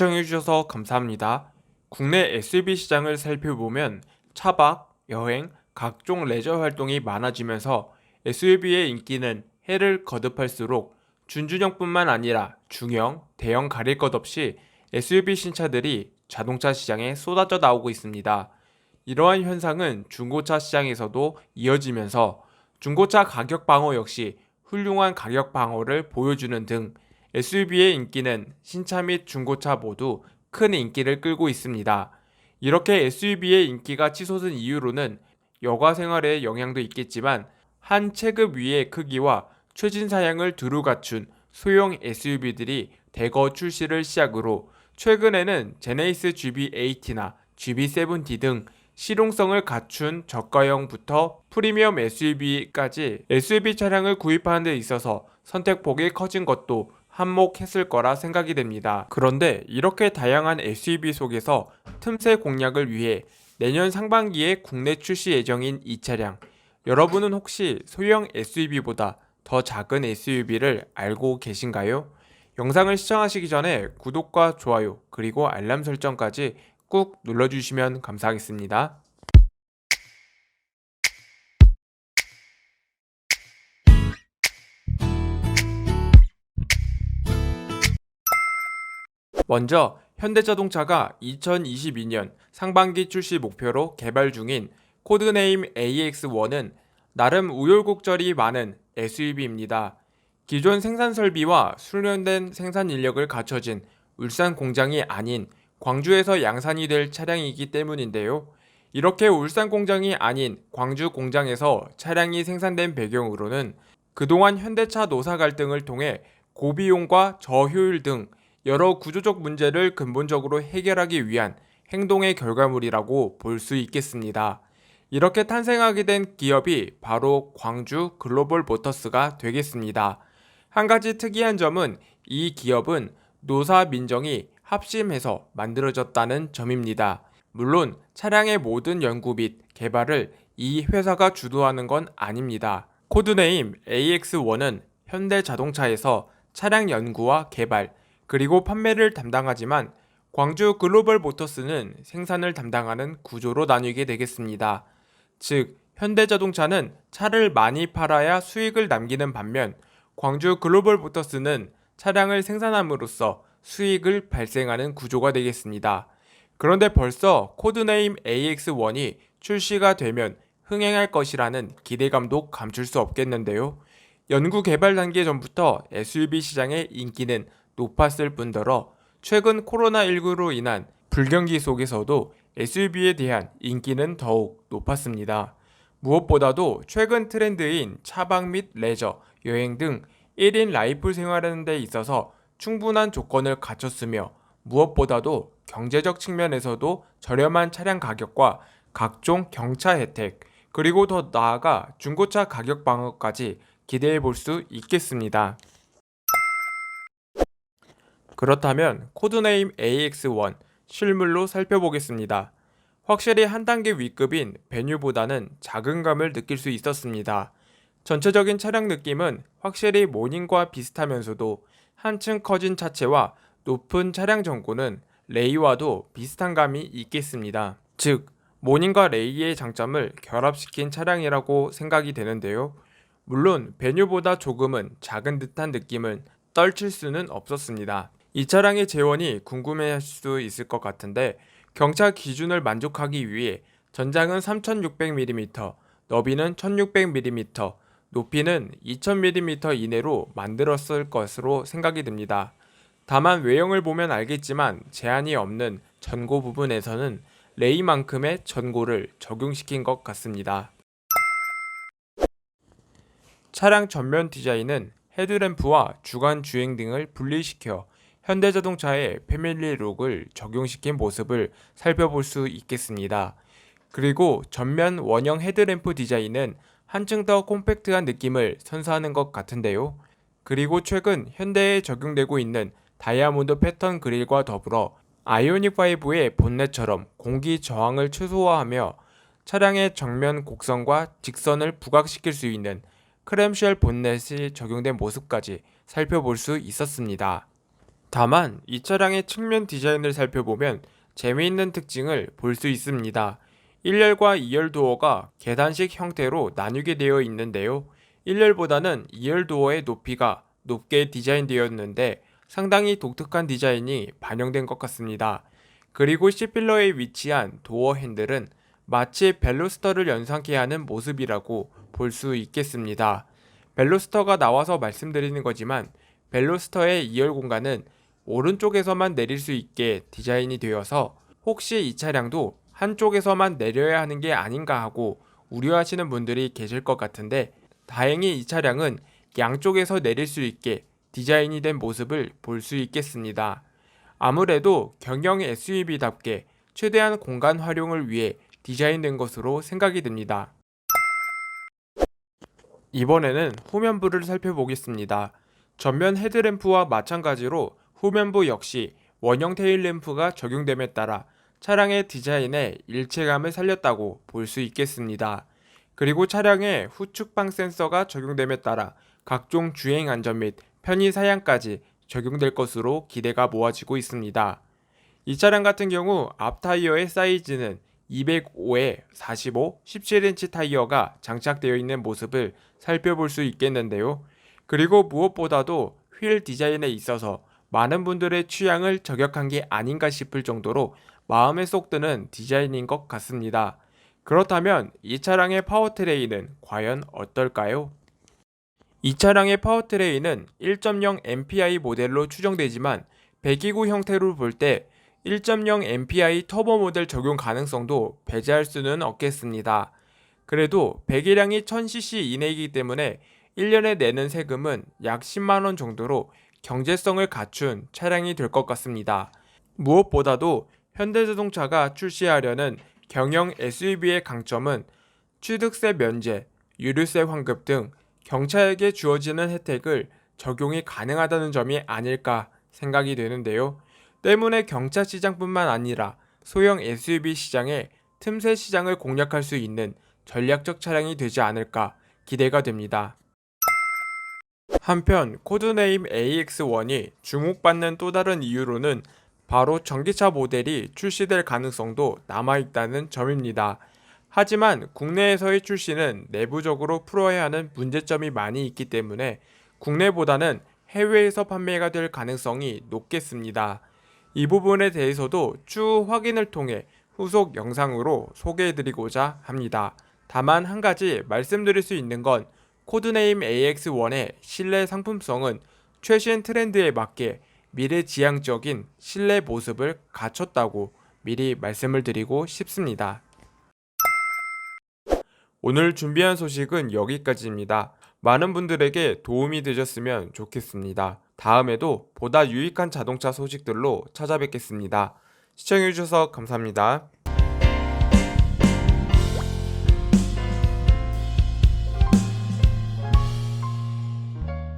시청해주셔서 감사합니다. 국내 SUV 시장을 살펴보면 차박, 여행, 각종 레저 활동이 많아지면서 SUV의 인기는 해를 거듭할수록 준준형뿐만 아니라 중형, 대형 가릴 것 없이 SUV 신차들이 자동차 시장에 쏟아져 나오고 있습니다. 이러한 현상은 중고차 시장에서도 이어지면서 중고차 가격 방어 역시 훌륭한 가격 방어를 보여주는 등 SUV의 인기는 신차 및 중고차 모두 큰 인기를 끌고 있습니다. 이렇게 SUV의 인기가 치솟은 이유로는 여가 생활에 영향도 있겠지만 한 체급 위의 크기와 최신 사양을 두루 갖춘 소형 SUV들이 대거 출시를 시작으로 최근에는 제네시스 GB80나 GB70D 등 실용성을 갖춘 저가형부터 프리미엄 SUV까지 SUV 차량을 구입하는 데 있어서 선택폭이 커진 것도 한몫했을 거라 생각이 됩니다. 그런데 이렇게 다양한 SUV 속에서 틈새 공략을 위해 내년 상반기에 국내 출시 예정인 이 차량 여러분은 혹시 소형 SUV보다 더 작은 SUV를 알고 계신가요? 영상을 시청하시기 전에 구독과 좋아요 그리고 알람 설정까지 꾹 눌러주시면 감사하겠습니다. 먼저 현대자동차가 2022년 상반기 출시 목표로 개발 중인 코드네임 AX1은 나름 우여곡절이 많은 SUV입니다. 기존 생산 설비와 숙련된 생산 인력을 갖춰진 울산 공장이 아닌 광주에서 양산이 될 차량이기 때문인데요. 이렇게 울산 공장이 아닌 광주 공장에서 차량이 생산된 배경으로는 그동안 현대차 노사 갈등을 통해 고비용과 저효율 등 여러 구조적 문제를 근본적으로 해결하기 위한 행동의 결과물이라고 볼 수 있겠습니다. 이렇게 탄생하게 된 기업이 바로 광주 글로벌 모터스가 되겠습니다. 한 가지 특이한 점은 이 기업은 노사 민정이 합심해서 만들어졌다는 점입니다. 물론 차량의 모든 연구 및 개발을 이 회사가 주도하는 건 아닙니다. 코드네임 AX1은 현대 자동차에서 차량 연구와 개발, 그리고 판매를 담당하지만 광주 글로벌 모터스는 생산을 담당하는 구조로 나뉘게 되겠습니다. 즉, 현대자동차는 차를 많이 팔아야 수익을 남기는 반면 광주 글로벌 모터스는 차량을 생산함으로써 수익을 발생하는 구조가 되겠습니다. 그런데 벌써 코드네임 AX1이 출시가 되면 흥행할 것이라는 기대감도 감출 수 없겠는데요. 연구 개발 단계 전부터 SUV 시장의 인기는 높았을 뿐더러 최근 코로나19로 인한 불경기 속에서도 SUV에 대한 인기는 더욱 높았습니다. 무엇보다도 최근 트렌드인 차박 및 레저, 여행 등 1인 라이프 생활하는 데 있어서 충분한 조건을 갖췄으며 무엇보다도 경제적 측면에서도 저렴한 차량 가격과 각종 경차 혜택, 그리고 더 나아가 중고차 가격 방어까지 기대해 볼 수 있겠습니다. 그렇다면 코드네임 AX1 실물로 살펴보겠습니다. 확실히 한 단계 위급인 베뉴보다는 작은 감을 느낄 수 있었습니다. 전체적인 차량 느낌은 확실히 모닝과 비슷하면서도 한층 커진 차체와 높은 차량 전고는 레이와도 비슷한 감이 있겠습니다. 즉, 모닝과 레이의 장점을 결합시킨 차량이라고 생각이 되는데요. 물론 베뉴보다 조금은 작은 듯한 느낌은 떨칠 수는 없었습니다. 이 차량의 재원이 궁금해할 수 있을 것 같은데 경차 기준을 만족하기 위해 전장은 3600mm, 너비는 1600mm, 높이는 2000mm 이내로 만들었을 것으로 생각이 듭니다. 다만 외형을 보면 알겠지만 제한이 없는 전고 부분에서는 레이만큼의 전고를 적용시킨 것 같습니다. 차량 전면 디자인은 헤드램프와 주간 주행 등을 분리시켜 현대자동차의 패밀리 룩을 적용시킨 모습을 살펴볼 수 있겠습니다. 그리고 전면 원형 헤드램프 디자인은 한층 더 콤팩트한 느낌을 선사하는 것 같은데요. 그리고 최근 현대에 적용되고 있는 다이아몬드 패턴 그릴과 더불어 아이오닉 5의 본넷처럼 공기 저항을 최소화하며 차량의 정면 곡선과 직선을 부각시킬 수 있는 크램쉘 본넷이 적용된 모습까지 살펴볼 수 있었습니다. 다만 이 차량의 측면 디자인을 살펴보면 재미있는 특징을 볼 수 있습니다. 1열과 2열 도어가 계단식 형태로 나뉘게 되어 있는데요. 1열보다는 2열 도어의 높이가 높게 디자인되었는데 상당히 독특한 디자인이 반영된 것 같습니다. 그리고 C필러에 위치한 도어 핸들은 마치 벨로스터를 연상케 하는 모습이라고 볼 수 있겠습니다. 벨로스터가 나와서 말씀드리는 거지만 벨로스터의 2열 공간은 오른쪽에서만 내릴 수 있게 디자인이 되어서 혹시 이 차량도 한쪽에서만 내려야 하는 게 아닌가 하고 우려하시는 분들이 계실 것 같은데 다행히 이 차량은 양쪽에서 내릴 수 있게 디자인이 된 모습을 볼 수 있겠습니다. 아무래도 경영 SUV답게 최대한 공간 활용을 위해 디자인된 것으로 생각이 듭니다. 이번에는 후면부를 살펴보겠습니다. 전면 헤드램프와 마찬가지로 후면부 역시 원형 테일 램프가 적용됨에 따라 차량의 디자인에 일체감을 살렸다고 볼 수 있겠습니다. 그리고 차량에 후측방 센서가 적용됨에 따라 각종 주행 안전 및 편의 사양까지 적용될 것으로 기대가 모아지고 있습니다. 이 차량 같은 경우 앞 타이어의 사이즈는 205에 45, 17인치 타이어가 장착되어 있는 모습을 살펴볼 수 있겠는데요. 그리고 무엇보다도 휠 디자인에 있어서 많은 분들의 취향을 저격한 게 아닌가 싶을 정도로 마음에 쏙 드는 디자인인 것 같습니다. 그렇다면 이 차량의 파워트레인은 과연 어떨까요? 이 차량의 파워트레인은 1.0 MPI 모델로 추정되지만 배기구 형태로 볼 때 1.0 MPI 터보 모델 적용 가능성도 배제할 수는 없겠습니다. 그래도 배기량이 1000cc 이내이기 때문에 1년에 내는 세금은 약 10만원 정도로 경제성을 갖춘 차량이 될 것 같습니다. 무엇보다도 현대자동차가 출시하려는 경영 SUV의 강점은 취득세 면제, 유류세 환급 등 경차에게 주어지는 혜택을 적용이 가능하다는 점이 아닐까 생각이 되는데요. 때문에 경차 시장뿐만 아니라 소형 SUV 시장에 틈새 시장을 공략할 수 있는 전략적 차량이 되지 않을까 기대가 됩니다. 한편 코드네임 AX1이 주목받는 또 다른 이유로는 바로 전기차 모델이 출시될 가능성도 남아있다는 점입니다. 하지만 국내에서의 출시는 내부적으로 풀어야 하는 문제점이 많이 있기 때문에 국내보다는 해외에서 판매가 될 가능성이 높겠습니다. 이 부분에 대해서도 추후 확인을 통해 후속 영상으로 소개해드리고자 합니다. 다만 한 가지 말씀드릴 수 있는 건 코드네임 AX1의 실내 상품성은 최신 트렌드에 맞게 미래지향적인 실내 모습을 갖췄다고 미리 말씀을 드리고 싶습니다. 오늘 준비한 소식은 여기까지입니다. 많은 분들에게 도움이 되셨으면 좋겠습니다. 다음에도 보다 유익한 자동차 소식들로 찾아뵙겠습니다. 시청해주셔서 감사합니다.